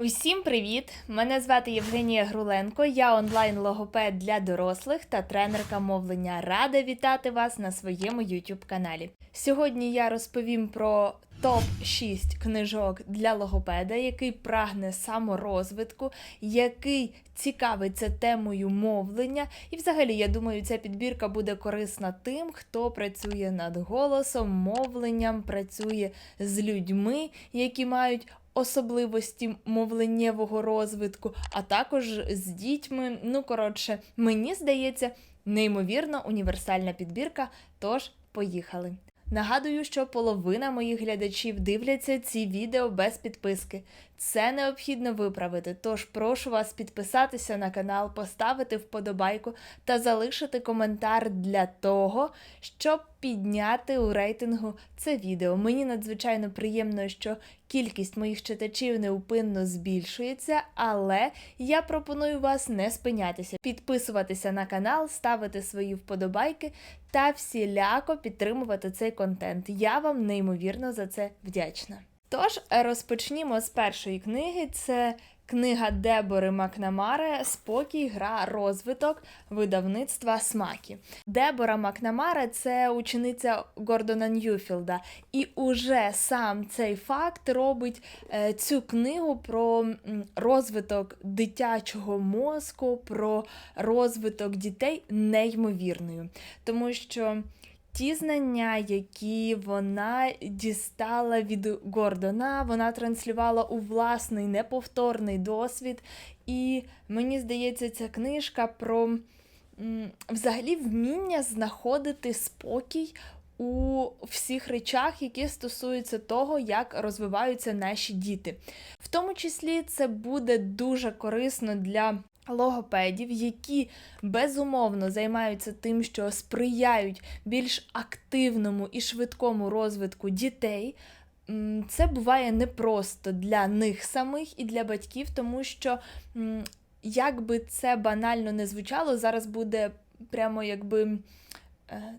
Усім привіт! Мене звати Євгенія Груленко. Я онлайн-логопед для дорослих та тренерка мовлення. Рада вітати вас на своєму YouTube каналі. Сьогодні я розповім про топ 6 книжок для логопеда, який прагне саморозвитку, який цікавиться темою мовлення. І, взагалі, я думаю, ця підбірка буде корисна тим, хто працює над голосом, мовленням, працює з людьми, які мають особливості мовленнєвого розвитку, а також з дітьми. Ну, коротше, мені здається, неймовірно універсальна підбірка. Тож, поїхали. Нагадую, що половина моїх глядачів дивляться ці відео без підписки. Це необхідно виправити, тож прошу вас підписатися на канал, поставити вподобайку та залишити коментар для того, щоб підняти у рейтингу це відео. Мені надзвичайно приємно, що кількість моїх читачів неупинно збільшується, але я пропоную вас не спинятися, підписуватися на канал, ставити свої вподобайки та всіляко підтримувати цей контент. Я вам неймовірно за це вдячна. Тож розпочнімо з першої книги. Це книга Дебори Макнамаре Спокій, гра, розвиток видавництва смаки. Дебора Макнамаре це учениця Гордона Ньюфілда, і уже сам цей факт робить е, цю книгу про розвиток дитячого мозку, про розвиток дітей неймовірною. Тому що ті знання, які вона дістала від Гордона, вона транслювала у власний неповторний досвід. І мені здається, ця книжка про взагалі вміння знаходити спокій. У всіх речах, які стосуються того, як розвиваються наші діти. В тому числі це буде дуже корисно для логопедів, які безумовно займаються тим, що сприяють більш активному і швидкому розвитку дітей. Це буває непросто для них самих і для батьків, тому що, як би це банально не звучало, зараз буде прямо якби.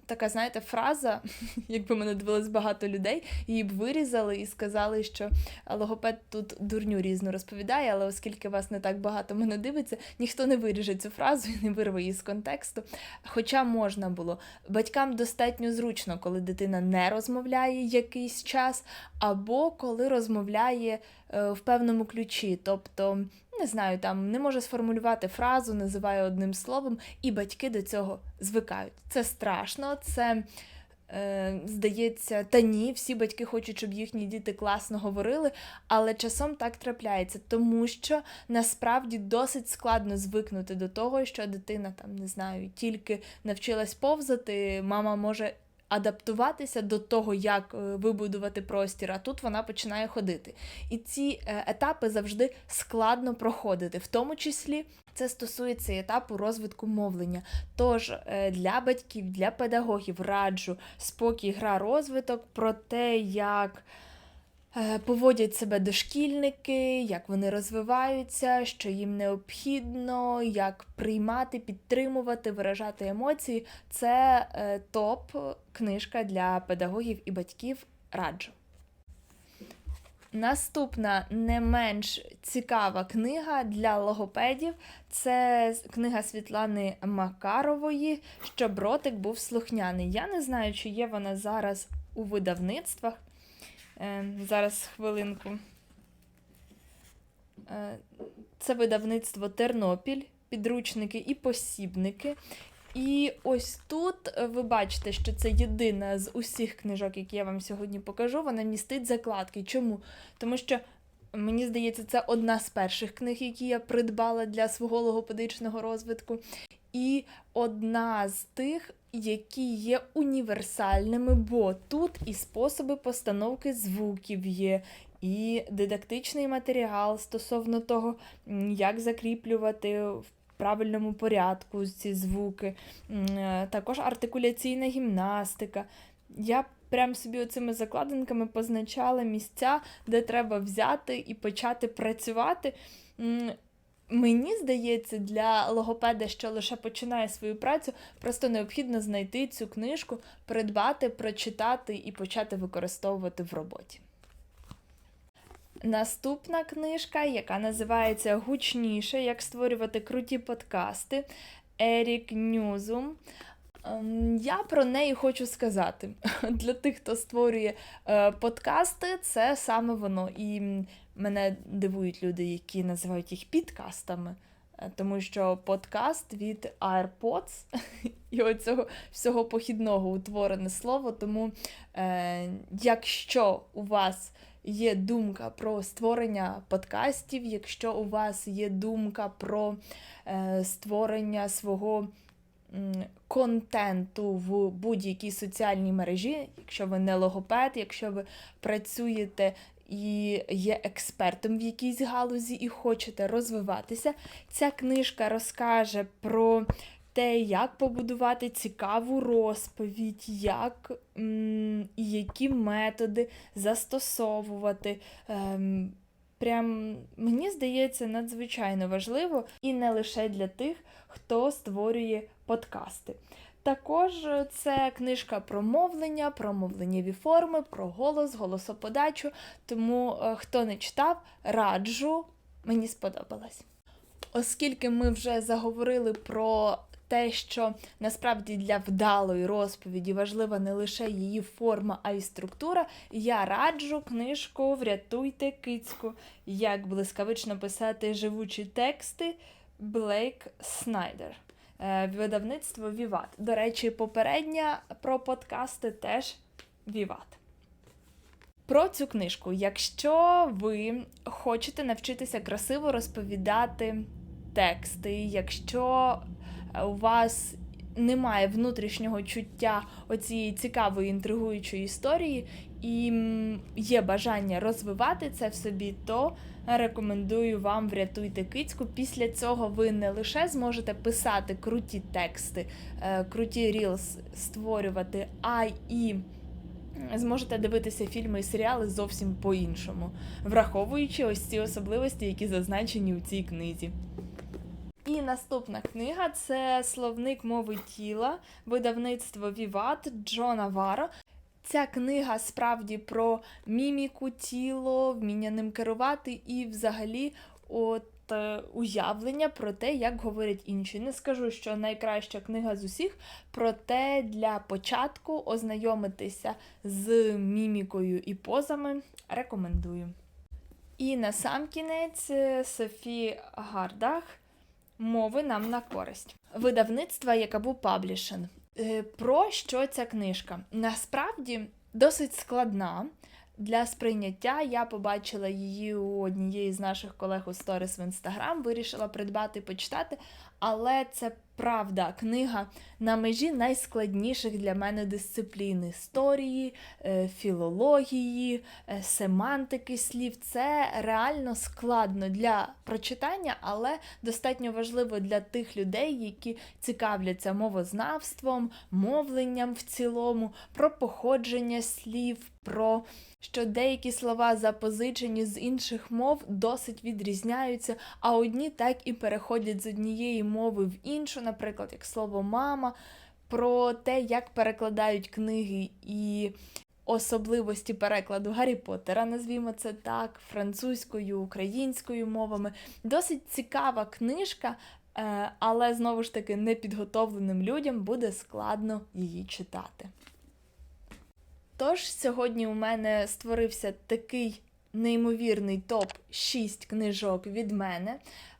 Така, знаєте, фраза, якби мене дивилось багато людей, її б вирізали і сказали, що логопед тут дурню різну розповідає, але оскільки вас не так багато мене дивиться, ніхто не виріже цю фразу і не вирве її з контексту. Хоча можна було. Батькам достатньо зручно, коли дитина не розмовляє якийсь час, або коли розмовляє е, в певному ключі. Тобто не знаю, там не може сформулювати фразу, називає одним словом, і батьки до цього звикають. Це страшно, це. Е, здається, та ні, всі батьки хочуть, щоб їхні діти класно говорили, але часом так трапляється, тому що насправді досить складно звикнути до того, що дитина там не знаю, тільки навчилась повзати, мама може адаптуватися до того, як е, вибудувати простір, а тут вона починає ходити. І ці е, етапи завжди складно проходити, в тому числі. Це стосується етапу розвитку мовлення. Тож е, для батьків, для педагогів раджу спокій, гра, розвиток про те, як поводять себе дошкільники, як вони розвиваються, що їм необхідно, як приймати, підтримувати, виражати емоції. Це е, топ-книжка для педагогів і батьків раджу. Наступна не менш цікава книга для логопедів це книга Світлани Макарової, щоб ротик був слухняний. Я не знаю, чи є вона зараз у видавництвах. Е, зараз хвилинку. Е, це видавництво Тернопіль, підручники і посібники. І ось тут е, ви бачите, що це єдина з усіх книжок, які я вам сьогодні покажу, вона містить закладки. Чому? Тому що, мені здається, це одна з перших книг, які я придбала для свого логопедичного розвитку. І одна з тих, які є універсальними, бо тут і способи постановки звуків є, і дидактичний матеріал стосовно того, як закріплювати в правильному порядку ці звуки, е, також артикуляційна гімнастика. Я прям собі оцими закладинками позначала місця, де треба взяти і почати працювати. Мені здається, для логопеда, що лише починає свою працю, просто необхідно знайти цю книжку, придбати, прочитати і почати використовувати в роботі. Наступна книжка, яка називається Гучніше, як створювати круті подкасти Ерік Ньюзум. Ем, Я про неї хочу сказати. Для тих, хто створює е, подкасти, це саме воно. І мене дивують люди, які називають їх підкастами. Е, Тому що подкаст від AirPods і оцього всього похідного утворене слово. Тому, е, якщо у вас є думка про створення подкастів, якщо у вас є думка про створення свого контенту в будь-якій соціальній мережі, якщо ви не логопед, якщо ви працюєте і є експертом в якійсь галузі і хочете розвиватися, ця книжка розкаже про те, як побудувати цікаву розповідь, як і які методи застосовувати. Ем, Прям мені здається надзвичайно важливо і не лише для тих, хто створює подкасти. Також е, це книжка про мовлення, про мовленнєві форми, про голос, голосоподачу. Тому е, хто не читав, раджу, мені сподобалось. Оскільки ми вже заговорили про те, що насправді для вдалої розповіді важлива не лише її форма, а й структура, я раджу книжку Врятуйте кицьку, як блискавично писати живучі тексти Блейк Снайдер. Е, Видавництво Віват. До речі, попередня про подкасти теж Віват. Про цю книжку. Якщо ви хочете навчитися красиво розповідати тексти, якщо у вас немає внутрішнього чуття оцієї цікавої інтригуючої історії, і є бажання розвивати це в собі, то рекомендую вам врятуйте кицьку. Після цього ви не лише зможете писати круті тексти, е, круті рілс створювати, а і зможете дивитися фільми і серіали зовсім по-іншому, враховуючи ось ці особливості, які зазначені у цій книзі. І наступна книга це словник мови тіла, видавництво Віват Джона Варо. Ця книга справді про міміку, тіло, вміння ним керувати і взагалі от е, уявлення про те, як говорять інші. Не скажу, що найкраща книга з усіх, проте для початку ознайомитися з мімікою і позами рекомендую. І на сам кінець е, Софі Гардах мови нам на користь. Видавництва Якабу Паблішен. Е, Про що ця книжка? Насправді досить складна. Для сприйняття я побачила її у однієї з наших колег у сторіс в інстаграм, вирішила придбати і почитати, але це правда книга на межі найскладніших для мене дисциплін історії, е, філології, е, семантики слів. Це реально складно для прочитання, але достатньо важливо для тих людей, які цікавляться мовознавством, мовленням в цілому, про походження слів, про що деякі слова запозичені з інших мов досить відрізняються, а одні так і переходять з однієї мови в іншу, наприклад, як слово мама, про те, як перекладають книги і особливості перекладу Гаррі Поттера, назвімо це так, французькою, українською мовами. Досить цікава книжка. е, Але знову ж таки непідготовленим людям буде складно її читати. Тож сьогодні у мене створився такий неймовірний топ 6 книжок від мене.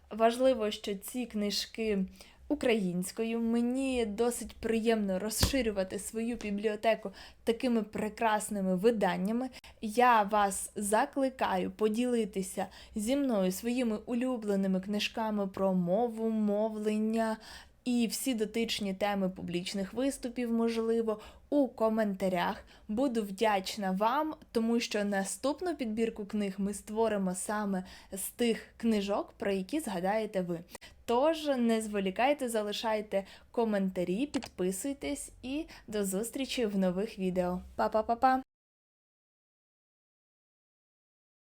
Важливо, що ці книжки українською. Мені досить приємно розширювати свою бібліотеку такими прекрасними виданнями. Я вас закликаю поділитися зі мною своїми улюбленими книжками про мову, мовлення. І всі дотичні теми публічних виступів, можливо, у коментарях. Буду вдячна вам, тому що наступну підбірку книг ми створимо саме з тих книжок, про які згадаєте ви. Тож не зволікайте, залишайте коментарі, підписуйтесь і до зустрічі в нових відео. Па-па-па-па!